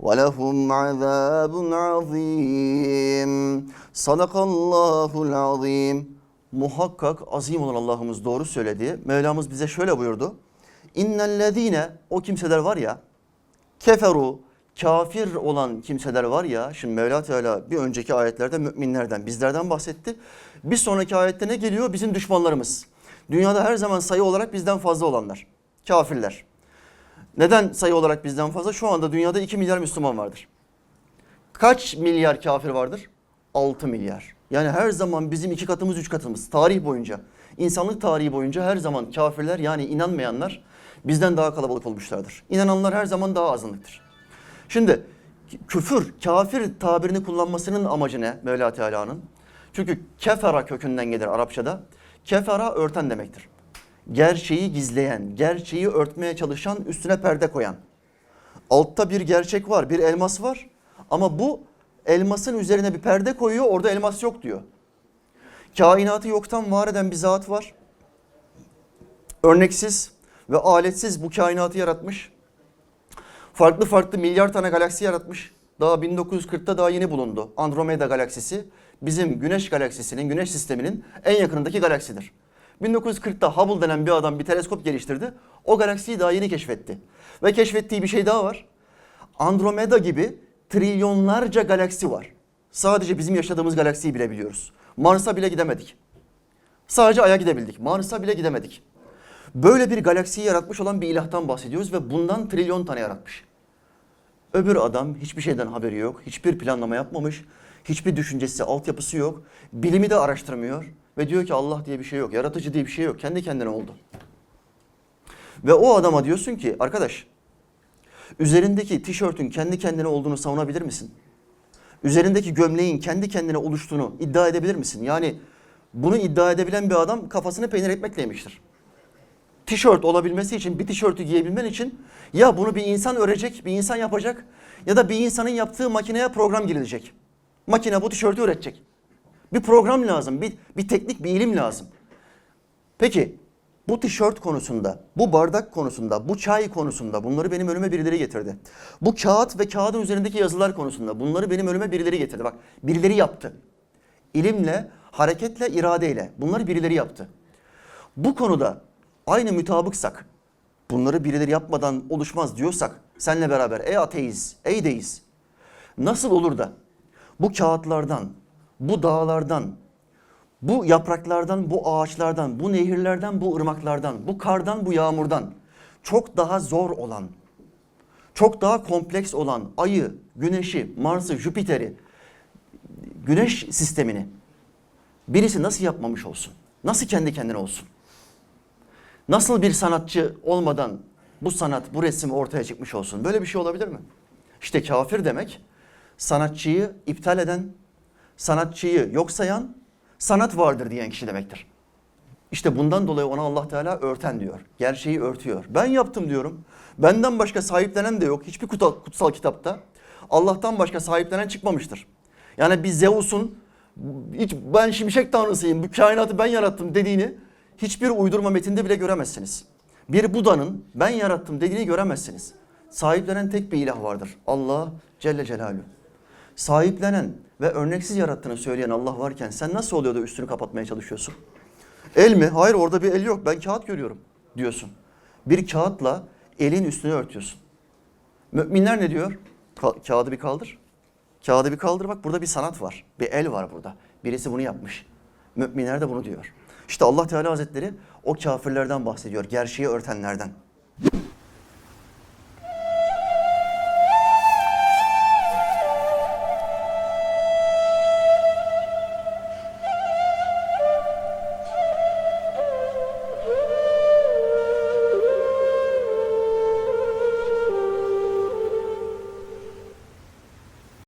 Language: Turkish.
وَلَهُمْ عَذَابٌ عَظِيمٌ Sadakallahul azim. Muhakkak azim olan Allah'ımız doğru söyledi. Mevlamız bize şöyle buyurdu. İnnellezine o kimseler var ya keferu kafir olan kimseler var ya şimdi Mevla Teala bir önceki ayetlerde müminlerden bizlerden bahsetti. Bir sonraki ayette ne geliyor? Bizim düşmanlarımız. Dünyada her zaman sayı olarak bizden fazla olanlar. Kafirler. Neden sayı olarak bizden fazla? Şu anda dünyada 2 milyar Müslüman vardır. Kaç milyar kafir vardır? 6 milyar. Yani her zaman bizim iki katımız, üç katımız tarih boyunca. insanlık tarihi boyunca her zaman kafirler yani inanmayanlar bizden daha kalabalık olmuşlardır. İnananlar her zaman daha azınlıktır. Şimdi küfür, kafir tabirini kullanmasının amacı ne Mevla Teala'nın? Çünkü kefera kökünden gelir Arapçada. Kefera örten demektir. Gerçeği gizleyen, gerçeği örtmeye çalışan, üstüne perde koyan. Altta bir gerçek var, bir elmas var. Ama bu elmasın üzerine bir perde koyuyor, orada elmas yok diyor. Kainatı yoktan var eden bir zat var. Örneksiz ve aletsiz bu kainatı yaratmış. Farklı farklı milyar tane galaksi yaratmış. Daha 1940'ta daha yeni bulundu. Andromeda galaksisi bizim Güneş galaksisinin, Güneş sisteminin en yakınındaki galaksidir. 1940'ta Hubble denen bir adam bir teleskop geliştirdi. O galaksiyi daha yeni keşfetti. Ve keşfettiği bir şey daha var. Andromeda gibi trilyonlarca galaksi var. Sadece bizim yaşadığımız galaksiyi bile biliyoruz. Mars'a bile gidemedik. Sadece Ay'a gidebildik. Mars'a bile gidemedik. Böyle bir galaksiyi yaratmış olan bir ilahtan bahsediyoruz ve bundan trilyon tane yaratmış. Öbür adam hiçbir şeyden haberi yok, hiçbir planlama yapmamış, hiçbir düşüncesi, altyapısı yok, bilimi de araştırmıyor ve diyor ki Allah diye bir şey yok, yaratıcı diye bir şey yok, kendi kendine oldu. Ve o adama diyorsun ki arkadaş, üzerindeki tişörtün kendi kendine olduğunu savunabilir misin? Üzerindeki gömleğin kendi kendine oluştuğunu iddia edebilir misin? Yani bunu iddia edebilen bir adam kafasını peynir ekmekle yemiştir tişört olabilmesi için, bir tişörtü giyebilmen için ya bunu bir insan örecek, bir insan yapacak ya da bir insanın yaptığı makineye program girilecek. Makine bu tişörtü üretecek. Bir program lazım, bir, bir teknik, bir ilim lazım. Peki bu tişört konusunda, bu bardak konusunda, bu çay konusunda bunları benim önüme birileri getirdi. Bu kağıt ve kağıdın üzerindeki yazılar konusunda bunları benim önüme birileri getirdi. Bak birileri yaptı. İlimle, hareketle, iradeyle bunları birileri yaptı. Bu konuda aynı mütabıksak, bunları birileri yapmadan oluşmaz diyorsak, senle beraber ey ateist, ey deist, nasıl olur da bu kağıtlardan, bu dağlardan, bu yapraklardan, bu ağaçlardan, bu nehirlerden, bu ırmaklardan, bu kardan, bu yağmurdan çok daha zor olan, çok daha kompleks olan ayı, güneşi, Mars'ı, Jüpiter'i, güneş sistemini birisi nasıl yapmamış olsun? Nasıl kendi kendine olsun? Nasıl bir sanatçı olmadan bu sanat, bu resim ortaya çıkmış olsun? Böyle bir şey olabilir mi? İşte kafir demek sanatçıyı iptal eden, sanatçıyı yok sayan, sanat vardır diyen kişi demektir. İşte bundan dolayı ona Allah Teala örten diyor. Gerçeği örtüyor. Ben yaptım diyorum. Benden başka sahiplenen de yok. Hiçbir kutsal, kutsal kitapta Allah'tan başka sahiplenen çıkmamıştır. Yani bir Zeus'un hiç ben şimşek tanrısıyım, bu kainatı ben yarattım dediğini hiçbir uydurma metinde bile göremezsiniz. Bir Buda'nın ben yarattım dediğini göremezsiniz. Sahiplenen tek bir ilah vardır. Allah Celle Celaluhu. Sahiplenen ve örneksiz yarattığını söyleyen Allah varken sen nasıl oluyor da üstünü kapatmaya çalışıyorsun? El mi? Hayır orada bir el yok. Ben kağıt görüyorum diyorsun. Bir kağıtla elin üstünü örtüyorsun. Müminler ne diyor? Ka- kağıdı bir kaldır. Kağıdı bir kaldır bak burada bir sanat var. Bir el var burada. Birisi bunu yapmış. Müminler de bunu diyor. İşte Allah Teala Hazretleri o kafirlerden bahsediyor. Gerçeği örtenlerden.